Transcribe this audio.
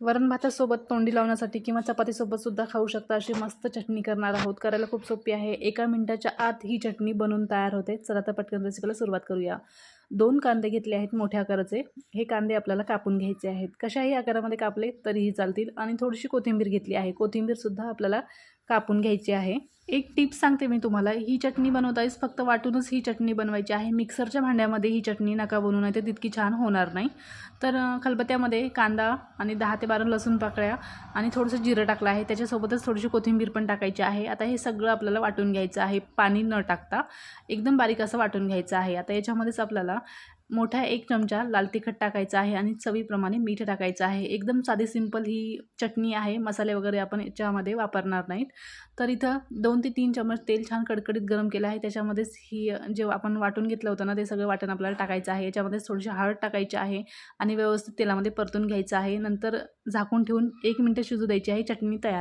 वरण भातासोबत तोंडी लावण्यासाठी किंवा चपातीसोबत सुद्धा खाऊ शकता अशी मस्त चटणी करणार आहोत. करायला खूप सोपी आहे. एका मिनटाच्या आत ही चटणी बनवून तयार होते. चला तर पटकन रेसिपीला सुरुवात करूया. दोन कांदे घेतले आहेत मोठ्या आकाराचे. हे कांदे आपल्याला कापून घ्यायचे आहेत. कशाही आकारामध्ये कापले तरीही चालतील. आणि थोडीशी कोथिंबीर घेतली आहे. कोथिंबीरसुद्धा आपल्याला कापून घ्यायची आहे. एक टिप सांगते मी तुम्हाला. ही चटणी बनवताच फक्त वाटूनच ही चटणी बनवायची आहे. मिक्सरच्या भांड्यामध्ये ही चटणी नका बनवू नाही तर तितकी छान होणार नाही. तर खलबत्यामध्ये खलबत्त्यामध्ये कांदा आणि दहा ते बारा लसूण पाकळ्या आणि थोडंसं जिरं टाकलं आहे. त्याच्यासोबतच थोडीशी कोथिंबीर पण टाकायची आहे. आता हे सगळं आपल्याला वाटून घ्यायचं आहे. पाणी न टाकता एकदम बारीक असं वाटून घ्यायचं आहे. आता याच्यामध्येच आपल्याला मोठा एक चमचा लाल तिखट टाकायचा आहे आणि चवीप्रमाणे मीठ टाकायचं आहे. एकदम साधी सिंपल ही चटणी आहे. मसाले वगैरे आपण याच्यामध्ये वापरणार नाहीत. तर इथं दोन ते तीन चमच तेल छान कडकडीत गरम केलं आहे. त्याच्यामध्येच ही जे आपण वाटून घेतलं होतं ना ते सगळं वाटण आपल्याला टाकायचं आहे. याच्यामध्ये थोडीशी हळद टाकायची आहे आणि व्यवस्थित तेलामध्ये परतून घ्यायचं आहे. नंतर झाकून ठेवून एक मिनटं शिजू द्यायची आहे. चटणी तयार